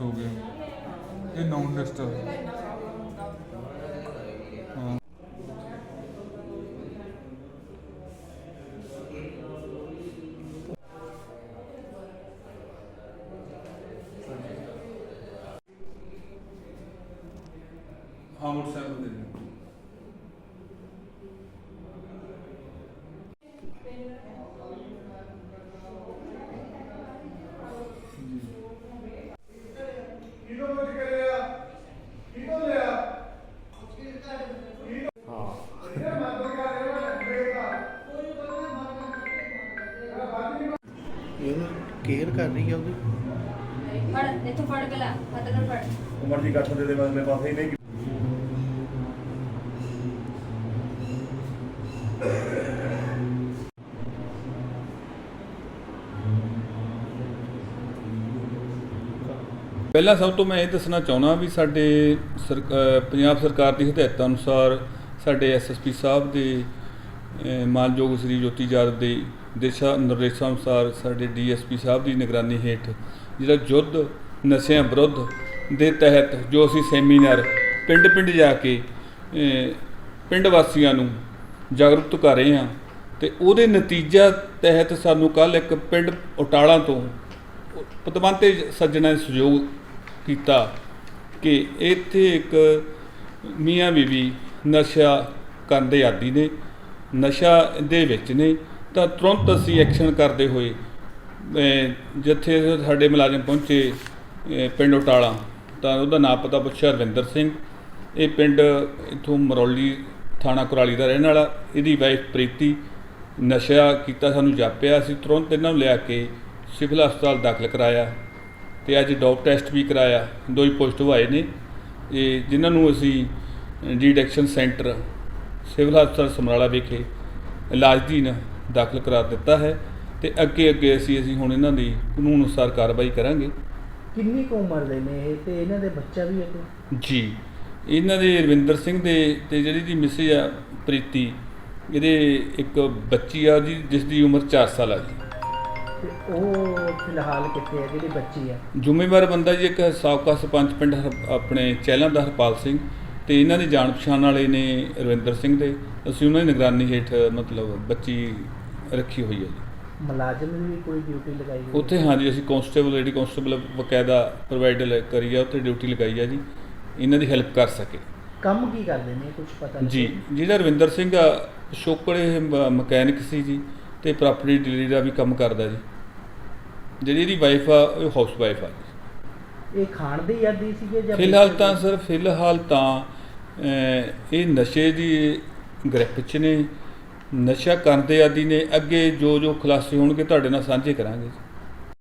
ਹੋ ਗਿਆ। ਇਹ ਨਾਨ ਲਿਸਟ ਹਾਂ। ਹਾਂ ਮੋਟਰਸਾਈਕਲ ਦੇ। ਕਿਹਨੂੰ ਕੁਝ ਕਰਿਆ? ਕਿਹਨੂੰ ਲਿਆ? ਹਾਂ। ਇਹ ਮਦਦ ਕਰ ਰਿਹਾ ਬੇਟਾ ਇਹ ਕੇਅਰ ਕਰ ਰਹੀ ਆ ਉਹਦੀ। ਫੜ ਇੱਥੋਂ ਫੜ ਕੇ ਲੈ ਹੱਥ ਨਾਲ ਫੜ। ਉਮਰ ਦੀ ਗੱਠ ਦੇ ਦੇ ਮੈਂ ਪਾਸੇ ਹੀ ਨਹੀਂ ਪਹਿਲਾਂ ਸਭ ਤੋਂ ਮੈਂ ਇਹ ਦੱਸਣਾ ਚਾਹੁੰਦਾ ਵੀ ਸਾਡੇ ਸਰਕ- ਪੰਜਾਬ ਸਰਕਾਰ ਦੀ ਹਦਾਇਤਾਂ ਅਨੁਸਾਰ ਸਾਡੇ ਐਸਐਸਪੀ ਸਾਹਿਬ ਦੇ ਮਾਨਯੋਗ ਸ੍ਰੀ ਜੋਤੀ ਜਾਦਵ ਦੇ ਦਿਸ਼ਾ ਨਿਰਦੇਸ਼ਾਂ ਅਨੁਸਾਰ ਸਾਡੇ ਡੀਐਸਪੀ ਸਾਹਿਬ ਦੀ ਨਿਗਰਾਨੀ ਹੇਠ ਜਿਹੜਾ ਯੁੱਧ ਨਸ਼ਿਆਂ ਵਿਰੁੱਧ ਦੇ ਤਹਿਤ ਜੋ ਅਸੀਂ ਸੈਮੀਨਾਰ ਪਿੰਡ-ਪਿੰਡ ਜਾ ਕੇ ਪਿੰਡ ਵਾਸੀਆਂ ਨੂੰ ਜਾਗਰੂਕ ਕਰ ਰਹੇ ਹਾਂ ਤੇ ਉਹਦੇ ਨਤੀਜਾ ਤਹਿਤ ਸਾਨੂੰ ਕੱਲ ਇੱਕ ਪਿੰਡ ਉਟਾਲਾ ਤੋਂ ਪਤਵੰਤੇ ਸੱਜਣਾ ਦੇ ਸਹਿਯੋਗ ਕੀਤਾ ਕਿ ਇੱਥੇ ਇੱਕ ਮੀਆਂ ਬੀਬੀ ਨਸ਼ਾ ਕਰਨ ਦੇ ਆਦੀ ਨੇ, ਨਸ਼ਾ ਦੇ ਵਿੱਚ ਨੇ, ਤਾਂ ਤੁਰੰਤ ਅਸੀਂ ਐਕਸ਼ਨ ਕਰਦੇ ਹੋਏ ਜਿੱਥੇ ਸਾਡੇ ਮੁਲਾਜ਼ਮ ਪਹੁੰਚੇ ਪਿੰਡ ਉਟਾਲਾ, ਤਾਂ ਉਹਦਾ ਨਾਮ ਪਤਾ ਪੁੱਛਿਆ ਰਵਿੰਦਰ ਸਿੰਘ। ਇਹ ਪਿੰਡ ਇਥੋਂ ਮਰੌਲੀ ਥਾਣਾ ਕੁਰਾਲੀ ਦਾ ਰਹਿਣ ਵਾਲਾ, ਇਹਦੀ ਵਾਈਫ ਪ੍ਰੀਤੀ ਨਸ਼ਾ ਕੀਤਾ, ਸਾਨੂੰ ਜਾਪਿਆ, ਅਸੀਂ ਤੁਰੰਤ ਇਹਨਾਂ ਨੂੰ ਲਿਆ ਕੇ ਸਿਵਲ ਹਸਪਤਾਲ ਦਾਖਲ ਕਰਾਇਆ। ਤੇ ਅੱਜ ਡੋਪ ਟੈਸਟ ਵੀ ਕਰਾਇਆ ਦੋ ਹੀ ਪੋਜ਼ਿਟਿਵ ਆਏ ਨੇ। ਇਹ ਜਿਨ੍ਹਾਂ ਨੂੰ ਅਸੀਂ ਡੀਡੈਕਸ਼ਨ ਸੈਂਟਰ ਸਿਵਲ ਹਸਪਤਾਲ ਸਮਰਾਲਾ ਵਿਖੇ ਇਲਾਜ ਦੀਨ ਦਾਖਲ ਕਰਾ ਦਿੱਤਾ ਹੈ ਤੇ ਅੱਗੇ ਅੱਗੇ ਅਸੀਂ ਅਸੀਂ ਹੁਣ ਇਹਨਾਂ ਦੀ ਕਾਨੂੰਨ ਅਨੁਸਾਰ ਕਾਰਵਾਈ ਕਰਾਂਗੇ। ਕਿੰਨੀ ਕੁ ਉਮਰ ਦੇ ਨੇ ਇਹ ਤੇ ਇਹਨਾਂ ਦੇ ਬੱਚਾ ਵੀ ਹੈ ਕੋਈ? ਜੀ ਇਹਨਾਂ ਦੇ ਰਵਿੰਦਰ ਸਿੰਘ ਦੇ ਤੇ ਜਿਹੜੀ ਦੀ ਮਿਸਿਸ ਆ ਪ੍ਰੀਤੀ ਇਹਦੇ ਇੱਕ ਬੱਚੀ ਆ ਜੀ ਜਿਸ ਦੀ ਉਮਰ 4 ਸਾਲ ਆ ਜੀ। ਤੇ ਉਹ ਫਿਲਹਾਲ ਕਿੱਥੇ ਹੈ ਜਿਹੜੀ ਬੱਚੀ ਹੈ? ਜ਼ਿੰਮੇਵਾਰ ਬੰਦਾ ਜੀ ਇੱਕ ਸਾਬਕਾ ਸਰਪੰਚ ਪਿੰਡ ਹਰ- ਆਪਣੇ ਚਹਿਲਾਂ ਦਾ ਹਰਪਾਲ ਸਿੰਘ ਤੇ ਇਹਨਾਂ ਦੀ ਜਾਣ ਪਛਾਣ ਵਾਲੇ ਨੇ ਰਵਿੰਦਰ ਸਿੰਘ ਦੇ। ਅਸੀਂ ਉਹਨਾਂ ਦੀ ਨਿਗਰਾਨੀ ਹੇਠ ਮਤਲਬ ਬੱਚੀ ਰੱਖੀ ਹੋਈ ਹੈ ਜੀ। ਮੁਲਾਜ਼ਮ ਵੀ ਕੋਈ ਡਿਊਟੀ ਲਗਾਈ ਹੋਈ? ਹੈ? ਉੱਥੇ ਹਾਂਜੀ ਅਸੀਂ ਕਾਂਸਟੇਬਲ ਲੇਡੀ ਕਾਂਸਟੇਬਲ ਬਕਾਇਦਾ ਪ੍ਰੋਵਾਈਡ ਕਰੀ ਆ ਉੱਥੇ ਡਿਊਟੀ ਲਗਾਈ ਆ ਜੀ। ਇਹਨਾਂ ਦੀ ਹੈਲਪ ਕਰ ਸਕੇ। ਕੰਮ ਕੀ ਕਰਦੇ ਨੇ? ਕੁਝ ਪਤਾ ਲੱਗਿਆ? ਜੀ ਜਿਹੜਾ ਰਵਿੰਦਰ ਸਿੰਘ ਆ ਸ਼ੋਕੜੇ ਮਕੈਨਿਕ ਸੀ ਜੀ। ਤੇ ਪ੍ਰਾਪਰਟੀ ਡੀਲਰੀ ਦਾ ਵੀ ਕੰਮ ਕਰਦਾ ਜੀ। ਜਿਹੜੀ ਇਹਦੀ ਵਾਈਫ ਆ ਉਹ ਹਾਊਸ ਵਾਈਫ ਆ ਜੀ। ਇਹ ਖਾਣ ਦੇ ਆਦੀ ਸੀਗੇ ਜਾਂ ਫਿਲਹਾਲ ਤਾਂ ਸਰ ਫਿਲਹਾਲ ਤਾਂ ਇਹ ਨਸ਼ੇ ਦੀ ਗ੍ਰਿਪ 'ਚ ਨੇ। ਨਸ਼ਾ ਕਰਨ ਦੇ ਆਦੀ ਨੇ। ਅੱਗੇ ਜੋ ਜੋ ਖੁਲਾਸੇ ਹੋਣਗੇ ਤੁਹਾਡੇ ਨਾਲ ਸਾਂਝੇ ਕਰਾਂਗੇ